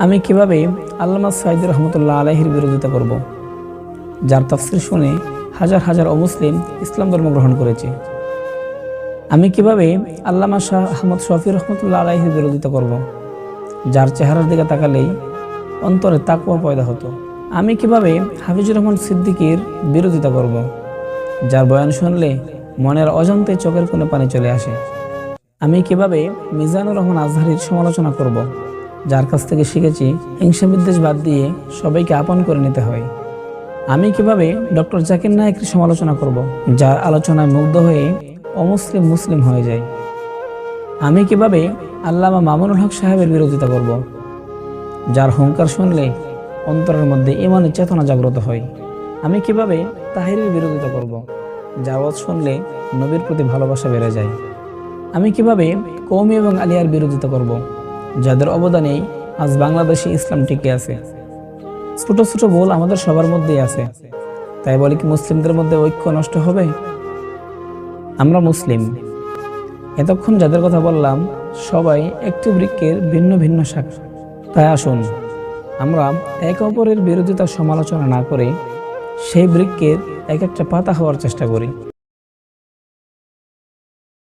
আমি কীভাবে আল্লামা সাইদ রহমতুল্লাহ আলাহির বিরোধিতা করব? যার তফসির শুনে হাজার হাজার অমুসলিম ইসলাম ধর্ম গ্রহণ করেছে। আমি কীভাবে আল্লামা শাহ আহমদ শফি রহমতুল্লাহ আলাহির বিরোধিতা করব? যার চেহারার দিকে তাকালেই অন্তরে তাকুয়া পয়দা হতো। আমি কীভাবে হাফিজুর রহমান সিদ্দিকীর বিরোধিতা করব? যার বয়ান শুনলে মনের অজান্তে চোখের কোনো পানি চলে আসে। আমি কীভাবে মিজানুর রহমান আজহারির সমালোচনা করব? যার কাছ থেকে শিখেছি হিংসা বিদ্বেষ বাদ দিয়ে সবাইকে আপন করে নিতে হয়। আমি কীভাবে ডক্টর জাকির নায়কের সমালোচনা করব, যার আলোচনায় মুগ্ধ হয়ে অমুসলিম মুসলিম হয়ে যায় আমি কীভাবে আল্লামা মামুনুল হক সাহেবের বিরোধিতা করব, যার হুঙ্কার শুনলে অন্তরের মধ্যে ইমানের চেতনা জাগ্রত হয়? আমি কীভাবে তাহিরের বিরোধিতা করব, যার ওয়াজ শুনলে নবীর প্রতি ভালোবাসা বেড়ে যায়? আমি কীভাবে কৌমি এবং আলিয়ার বিরোধিতা করব যাদের অবদানেই আজ বাংলাদেশে ইসলাম টিকে আছে। ছোট ছোট ভুল আমাদের সবার মধ্যেই আছে। তাই বলে কি মুসলিমদের মধ্যে ঐক্য নষ্ট হবে? আমরা মুসলিম। এতক্ষণ যাদের কথা বললাম, সবাই একটি বৃক্ষের ভিন্ন ভিন্ন শাখা তাই আসুন, আমরা একে অপরের বিরোধিতা সমালোচনা না করে সেই বৃক্ষের এক একটা পাতা হওয়ার চেষ্টা করি।